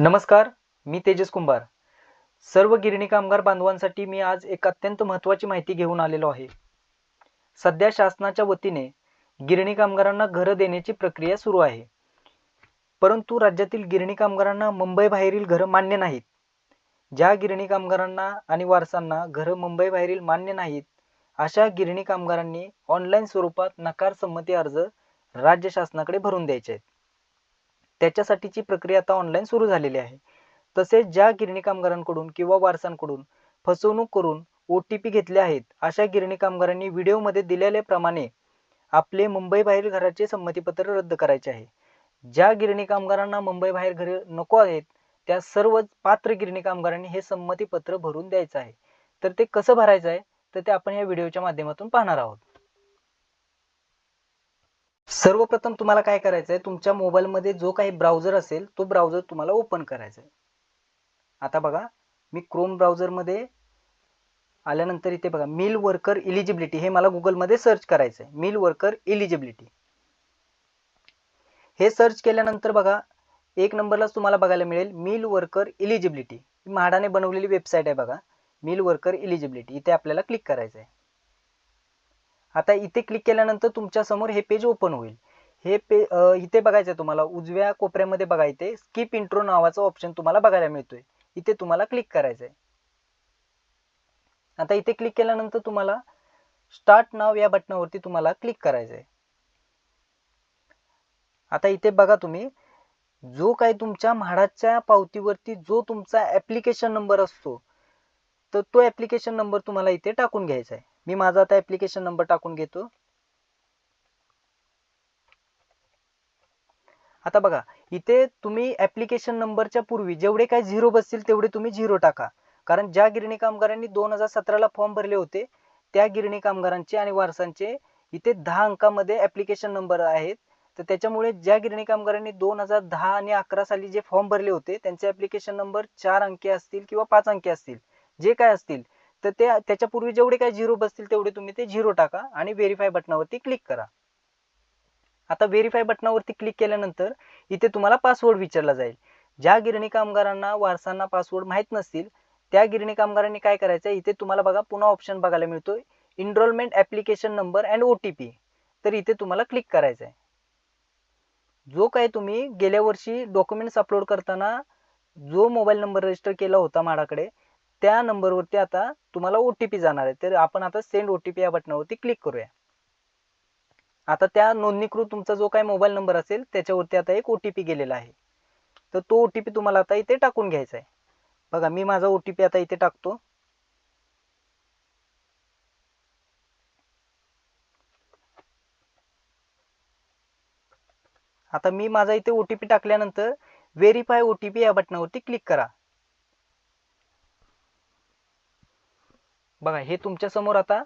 नमस्कार मी तेजस कुंभार. सर्व गिरणी कामगार बांधवांसाठी मी आज एक अत्यंत महत्त्वाची माहिती घेऊन आलेलो आहे. सध्या शासनाच्या वतीने गिरणी कामगारांना घरं देण्याची प्रक्रिया सुरू आहे. परंतु राज्यातील गिरणी कामगारांना मुंबईबाहेरील घरं मान्य नाहीत. ज्या गिरणी कामगारांना आणि वारसांना घरं मुंबईबाहेरील मान्य नाहीत अशा गिरणी कामगारांनी ऑनलाईन स्वरूपात नकार संमती अर्ज राज्य शासनाकडे भरून द्यायचे आहेत. त्याच्यासाठीची प्रक्रिया आता ऑनलाईन सुरू झालेली आहे. तसेच ज्या गिरणी कामगारांकडून किंवा वारसांकडून फसवणूक करून ओ टी पी घेतले आहेत अशा गिरणी कामगारांनी व्हिडिओमध्ये दिलेल्याप्रमाणे आपले मुंबईबाहेर घराचे संमतीपत्र रद्द करायचे आहे. ज्या गिरणी कामगारांना मुंबईबाहेर घर नको आहेत त्या सर्व पात्र गिरणी कामगारांनी हे संमतीपत्र भरून द्यायचं आहे. तर ते कसं भरायचं आहे? तर ते आपण या व्हिडिओच्या माध्यमातून पाहणार आहोत. सर्वप्रथम तुम्हाला काय करायचं आहे तुमच्या मोबाईलमध्ये जो काही ब्राउझर असेल तो ब्राउझर तुम्हाला ओपन करायचा आहे आता बघा मी क्रोम ब्राउझरमध्ये आल्यानंतर इथे बघा मिल वर्कर इलिजिबिलिटी हे मला गुगलमध्ये सर्च करायचं आहे मिल वर्कर इलिजिबिलिटी हे सर्च केल्यानंतर बघा एक नंबरलाच तुम्हाला बघायला मिळेल मिल वर्कर इलिजिबिलिटी म्हाडाने बनवलेली वेबसाईट आहे बघा मिल वर्कर इलिजिबिलिटी इथे आपल्याला क्लिक करायचं आहे आता इथे क्लिक केल्यानंतर तुमच्यासमोर हे पेज ओपन होईल. हे पे इथे बघायचं आहे तुम्हाला. उजव्या कोपऱ्यामध्ये बघा इथे स्किप इंट्रो नावाचा ऑप्शन तुम्हाला बघायला मिळतोय. इथे तुम्हाला क्लिक करायचं आहे आता इथे क्लिक केल्यानंतर तुम्हाला स्टार्ट नाव या बटनावरती तुम्हाला क्लिक करायचं आहे आता इथे बघा तुम्ही. जो काही तुमच्या म्हाडाच्या पावतीवरती जो तुमचा ऍप्लिकेशन नंबर असतो तर तो ऍप्लिकेशन नंबर तुम्हाला इथे टाकून घ्यायचा आहे मी माझा आता ऍप्लिकेशन नंबर टाकून घेतो. आता बघा इथे तुम्ही ऍप्लिकेशन नंबरच्या पूर्वी जेवढे काही झिरो बसतील तेवढे तुम्ही झिरो टाका. कारण ज्या गिरणी कामगारांनी दोन हजार सतराला फॉर्म भरले होते त्या गिरणी कामगारांचे आणि वारसांचे इथे दहा अंकामध्ये ऍप्लिकेशन नंबर आहेत. तर त्याच्यामुळे ज्या गिरणी कामगारांनी दोन हजार दहा आणि अकरा साली जे फॉर्म भरले होते त्यांचे ऍप्लिकेशन नंबर चार अंकी असतील किंवा पाच अंकी असतील. जे काय असतील तर त्या त्याच्यापूर्वी जेवढे काही झिरो बसतील तेवढे तुम्ही ते झिरो टाका आणि व्हेरीफाय बटनावरती क्लिक करा. आता व्हेरीफाय बटनावरती क्लिक केल्यानंतर इथे तुम्हाला पासवर्ड विचारला जाईल. ज्या गिरणी कामगारांना वारसांना पासवर्ड माहीत नसतील त्या गिरणी कामगारांनी काय करायचं इथे तुम्हाला बघा पुन्हा ऑप्शन बघायला मिळतोय. Enrollment application number and O T P तर इथे तुम्हाला क्लिक करायचं आहे जो काही तुम्ही गेल्या वर्षी डॉक्युमेंट्स अपलोड करताना जो मोबाईल नंबर रजिस्टर केला होता माझ्याकडे त्या नंबरवरती आता तुम्हाला ओ टी पी जाणार आहे. तर आपण आता सेंड ओ टी पी या बटनावरती क्लिक करूया. आता त्या नोंदणीकृत तुमचा जो काही मोबाईल नंबर असेल त्याच्यावरती आता एक ओ टी पी गेलेला आहे. तर तो ओ टी पी तुम्हाला आता इथे टाकून घ्यायचा आहे. बघा मी माझा ओ टी पी आता इथे टाकतो. आता मी माझा इथे ओ टी पी टाकल्यानंतर व्हेरीफाय ओ टी पी या बटनावरती क्लिक करा. बघा हे तुमच्यासमोर आता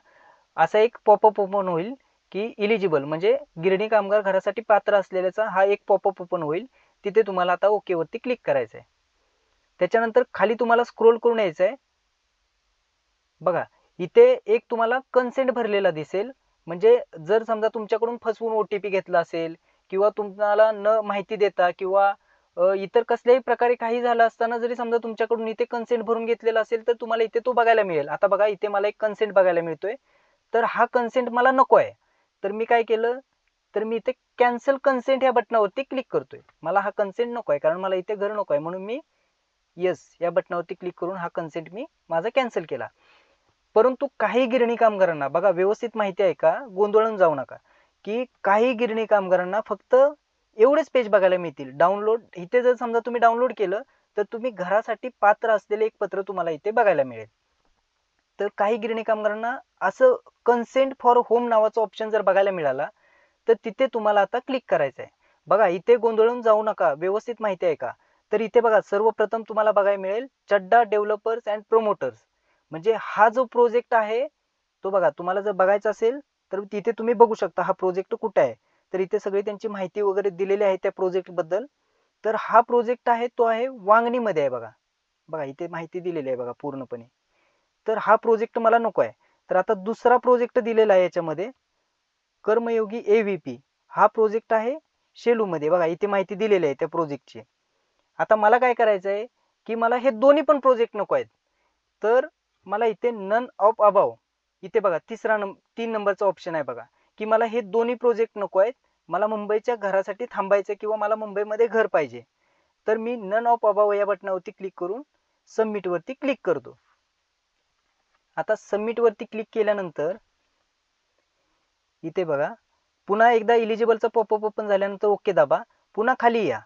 असा एक पॉपअप ओपन होईल की इलिजिबल म्हणजे गिरणी कामगार घरासाठी पात्र असलेल्याचा हा एक पॉपअप ओपन होईल. तिथे तुम्हाला आता ओकेवरती क्लिक करायचं आहे त्याच्यानंतर खाली तुम्हाला स्क्रोल करून यायचं आहे बघा इथे एक तुम्हाला कन्सेंट भरलेला दिसेल. म्हणजे जर समजा तुमच्याकडून फसवून ओ टी पी घेतला असेल किंवा तुम्हाला न माहिती देता किंवा इतर कसल्याही प्रकारे काही झालं असताना जरी समजा तुमच्याकडून इथे कन्सेंट भरून घेतलेला असेल तर तुम्हाला इथे तो बघायला मिळेल. आता बघा इथे मला एक कन्सेंट बघायला मिळतोय. तर हा कन्सेंट मला नको आहे. तर मी काय केलं? तर मी इथे कॅन्सल कन्सेंट या बटनावरती क्लिक करतोय. मला हा कन्सेंट नको आहे कारण मला इथे घर नको आहे. म्हणून मी येस या बटनावरती क्लिक करून हा कन्सेंट मी माझा कॅन्सल केला. परंतु काही गिरणी कामगारांना बघा व्यवस्थित माहिती आहे का? गोंधळून जाऊ नका. की काही गिरणी कामगारांना फक्त एवढेच पेज बघायला मिळतील. डाउनलोड इथे जर समजा तुम्ही डाउनलोड केलं तर तुम्ही घरासाठी पात्र असलेले एक पत्र तुम्हाला इथे बघायला मिळेल. तर काही गिरणी कामगारांना असं कन्सेंट फॉर होम नावाचा ऑप्शन जर बघायला मिळाला तर तिथे तुम्हाला आता क्लिक करायचं आहे. बघा इथे गोंधळून जाऊ नका व्यवस्थित माहिती आहे का? तर इथे बघा सर्वप्रथम तुम्हाला बघायला मिळेल चड्डा डेव्हलपर्स अँड प्रोमोटर्स म्हणजे हा जो प्रोजेक्ट आहे तो बघा तुम्हाला जर बघायचा असेल तर तिथे तुम्ही बघू शकता हा प्रोजेक्ट कुठे आहे. तर इथे सगळी त्यांची माहिती वगैरे दिलेली आहे त्या प्रोजेक्टबद्दल. तर हा प्रोजेक्ट आहे तो आहे वांगणीमध्ये आहे बघा. बघा इथे माहिती दिलेली आहे बघा पूर्णपणे. तर हा प्रोजेक्ट मला नको आहे. तर आता दुसरा प्रोजेक्ट दिलेला आहे याच्यामध्ये कर्मयोगी ए व्ही पी हा प्रोजेक्ट आहे शेलूमध्ये. बघा इथे माहिती दिलेली आहे त्या प्रोजेक्टची आता मला काय करायचं आहे की मला हे दोन्ही पण प्रोजेक्ट नको आहेत. तर मला इथे नन ऑफ अबाव इथे बघा तिसरा नंब तीन नंबरचा ऑप्शन आहे बघा. की मला हे दोन्ही प्रोजेक्ट नको आहेत. मला मुंबईच्या घरासाठी थांबायचं किंवा मला मुंबईमध्ये घर पाहिजे. तर मी नन ऑफ अबाव या बटनावरती क्लिक करून सबमिटवरती क्लिक करतो. आता सबमिटवरती क्लिक केल्यानंतर इथे बघा पुन्हा एकदा इलिजिबलचा पॉपअप ओपन झाल्यानंतर ओके दाबा. पुन्हा खाली या.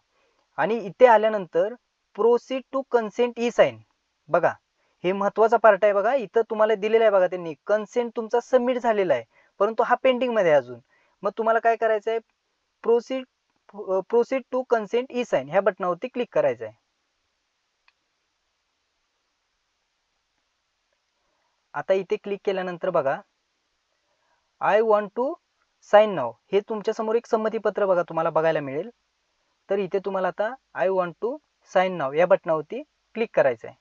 आणि इथे आल्यानंतर proceed to consent e sign बघा हे महत्त्वाचा पार्ट आहे बघा. इथं तुम्हाला दिलेलं आहे बघा त्यांनी. कन्सेंट तुमचा सबमिट झालेला आहे. परंतु हा पेंडिंगमध्ये अजून. मग तुम्हाला काय करायचं आहे proceed proceed to consent e sign ह्या बटनावरती क्लिक करायचं आहे आता इथे क्लिक केल्यानंतर बघा. आय वॉन्ट टू साईन नाव हे तुमच्यासमोर एक संमतीपत्र बघा तुम्हाला बघायला मिळेल. तर इथे तुम्हाला आता आय वॉन्ट टू साईन नाव या बटनावरती क्लिक करायचं आहे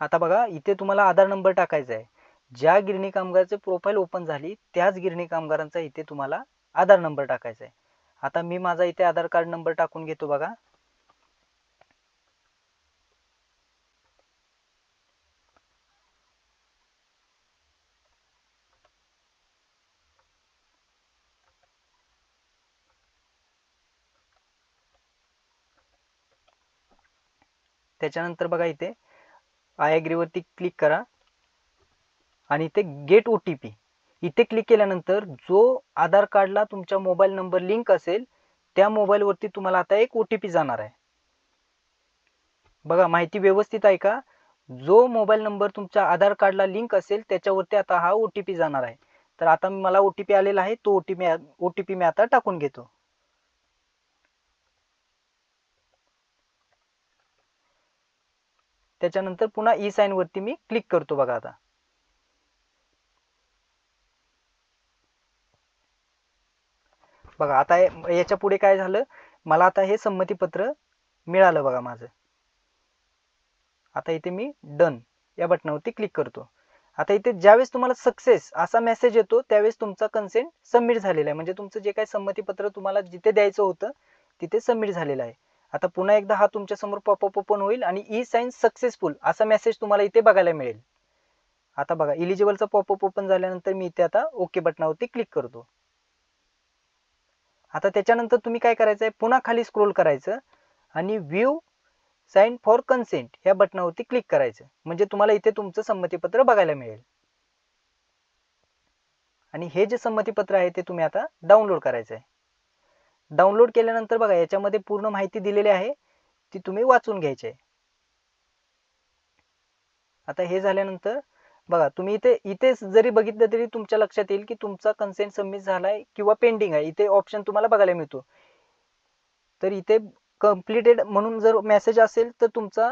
आता बघा इथे तुम्हाला आधार नंबर टाकायचा आहे ज्या गिरणी कामगाराचे प्रोफाईल ओपन झाली त्याच गिरणी कामगारांचा इथे तुम्हाला आधार नंबर टाकायचा आहे आता मी माझा इथे आधार कार्ड नंबर टाकून घेतो बघा. त्याच्यानंतर बघा इथे आय वरती क्लिक करा. आणि इथे गेट ओ टी पी इथे क्लिक केल्यानंतर जो आधार कार्डला तुमच्या मोबाईल नंबर लिंक असेल त्या मोबाईलवरती तुम्हाला आता एक ओ टी पी जाणार आहे. बघा माहिती व्यवस्थित आहे का? जो मोबाईल नंबर तुमच्या आधार कार्डला लिंक असेल त्याच्यावरती आता हा ओ टी पी जाणार आहे. तर आता मला ओ टी पी आलेला आहे तो O T P O T P मी आता टाकून घेतो. त्याच्यानंतर पुन्हा ई साईन वरती मी क्लिक करतो बघा आता. बघा आता याच्यापुढे काय झालं? मला आता हे संमतीपत्र मिळालं बघा माझं. आता इथे मी डन या बटनावरती क्लिक करतो. आता इथे ज्यावेळेस तुम्हाला सक्सेस असा मेसेज येतो त्यावेळेस तुमचा कन्सेंट सबमिट झालेला आहे. म्हणजे तुमचं जे काही संमतीपत्र तुम्हाला जिथे द्यायचं होतं तिथे सबमिट झालेलं आहे. आता पुन्हा एकदा हा तुमच्यासमोर पॉपअप ओपन होईल आणि ई साईन सक्सेसफुल असा मेसेज तुम्हाला इथे बघायला मिळेल. आता बघा इलिजिबलचा पॉपअप ओपन झाल्यानंतर मी इथे आता ओके बटनावरती क्लिक करतो. आता त्याच्यानंतर तुम्ही काय करायचं आहे पुन्हा खाली स्क्रोल करायचं आणि व्ह्यू साईन फॉर कन्सेंट या बटनावरती क्लिक करायचं. म्हणजे तुम्हाला इथे तुमचं संमतीपत्र बघायला मिळेल. आणि हे जे संमतीपत्र आहे ते तुम्ही आता डाउनलोड करायचं आहे डाउनलोड केल्यानंतर बघा याच्यामध्ये पूर्ण माहिती दिलेली आहे. ती तुम्ही वाचून घ्यायची आहे. आता हे झाल्यानंतर बघा तुम्ही इथे इथे जरी बघितलं तरी तुमच्या लक्षात येईल की तुमचा कन्सेंट सबमिट झालाय किंवा पेंडिंग आहे. इथे ऑप्शन तुम्हाला बघायला मिळतो. तर इथे कम्प्लिटेड म्हणून जर मेसेज असेल तर तुमचा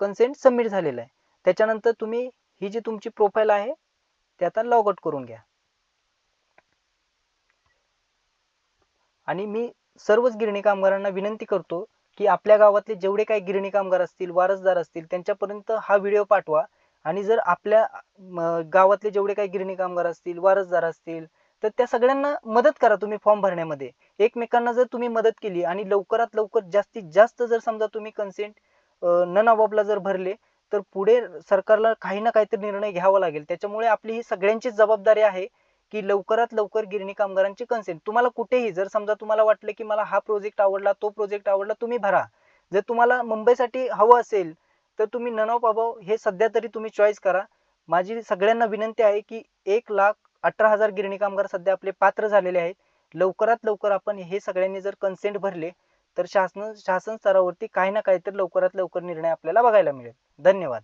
कन्सेंट सबमिट झालेला आहे. त्याच्यानंतर तुम्ही ही जी तुमची प्रोफाईल आहे ते आता लॉग आउट करून घ्या. आणि मी सर्वच गिरणी कामगारांना विनंती करतो की आपल्या गावातले जेवढे काही गिरणी कामगार असतील वारसदार असतील त्यांच्यापर्यंत हा व्हिडिओ पाठवा. आणि जर आपल्या गावातले जेवढे काही गिरणी कामगार असतील वारसदार असतील तर त्या सगळ्यांना मदत करा तुम्ही फॉर्म भरण्यामध्ये. एकमेकांना जर तुम्ही मदत केली आणि लवकरात लवकर जास्तीत जास्त जर समजा तुम्ही कन्सेंट न नवाबला जर भरले तर पुढे सरकारला काही ना काहीतरी निर्णय घ्यावा लागेल. त्याच्यामुळे आपली ही सगळ्यांचीच जबाबदारी आहे. की लवकरात लवकर गिरणी कामगारांची कन्सेंट तुम्हाला कुठेही जर समजा तुम्हाला वाटलं की मला हा प्रोजेक्ट आवडला तो प्रोजेक्ट आवडला तुम्ही भरा. जर तुम्हाला मुंबईसाठी हवं असेल तर तुम्ही नन ऑफ हे सध्या तरी तुम्ही चॉईस करा. माझी सगळ्यांना विनंती आहे की एक लाख अठरा हजार गिरणी कामगार सध्या आपले पात्र झालेले आहेत. लवकरात लवकर आपण हे सगळ्यांनी जर कन्सेंट भरले तर शासन शासन स्तरावरती काही ना काहीतरी लवकरात लवकर निर्णय आपल्याला बघायला मिळेल. धन्यवाद.